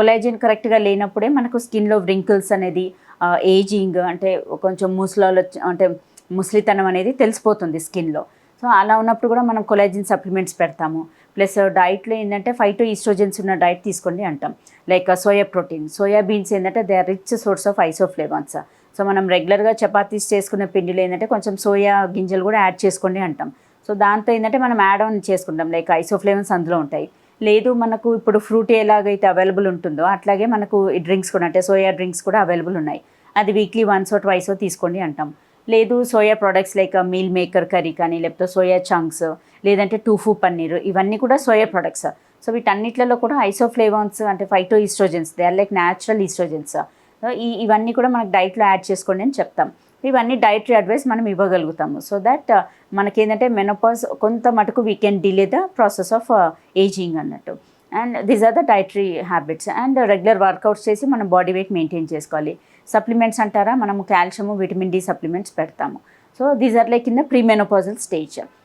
Collagen కరెక్ట్గా లేనప్పుడే మనకు స్కిన్లో వ్రింకిల్స్ అనేది ఏజింగ్ అంటే కొంచెం ముసలాలో అంటే ముసలితనం అనేది తెలిసిపోతుంది స్కిన్లో సో అలా ఉన్నప్పుడు కూడా మనం కొలాజిన్ సప్లిమెంట్స్ పెడతాము. ప్లస్ డైట్లో ఏంటంటే ఫైవ్ టు ఈస్ట్రోజన్స్ ఉన్న డైట్ తీసుకోండి అంటాం. Like soya protein soya beans ఏంటంటే they are rich source of isoflavones so మనం రెగ్యులర్గా చపాతీస్ చేసుకునే పిండిలో ఏంటంటే కొంచెం సోయా గింజలు కూడా యాడ్ చేసుకోండి అంటాం. సో దాంతో ఏంటంటే మనం యాడ్ ఆన్ చేసుకుంటాం. లైక్ ఐసోఫ్లేవన్స్ అందులో ఉంటాయి. లేదు మనకు ఇప్పుడు ఫ్రూట్ ఎలాగైతే అవైలబుల్ ఉంటుందో అట్లాగే మనకు డ్రింక్స్ కూడా అంటే సోయా డ్రింక్స్ కూడా అవైలబుల్ ఉన్నాయి. అది వీక్లీ వన్స్ ట్వైస్ తీసుకోండి అంటాం. లేదు soya products like meal maker curry కానీ లేకపోతే సోయా చంక్స్ లేదంటే టూఫూ పన్నీర్ ఇవన్నీ కూడా సోయా ప్రొడక్ట్స్. సో వీటన్నిటిలో కూడా ఐసోఫ్లేవాన్స్ అంటే phyto oestrogens they are like natural oestrogens. ఈ ఇవన్నీ కూడా మనకు డైట్లో యాడ్ చేసుకోండి అని చెప్తాం. ఇవన్నీ డైటరీ అడ్వైస్ మనం ఇవ్వగలుగుతాము. సో దట్ మనకేంటంటే మెనోపాజ్ కొంత మటుకు we can delay the process of ageing అన్నట్టు. And these are the dietary habits and regular workouts చేసి మనం బాడీ వెయిట్ మెయింటైన్ చేసుకోవాలి. సప్లిమెంట్స్ అంటారా? మనము కాల్షియము విటమిన్ డి సప్లిమెంట్స్ పెడతాము. So these are like in the pre menopausal stage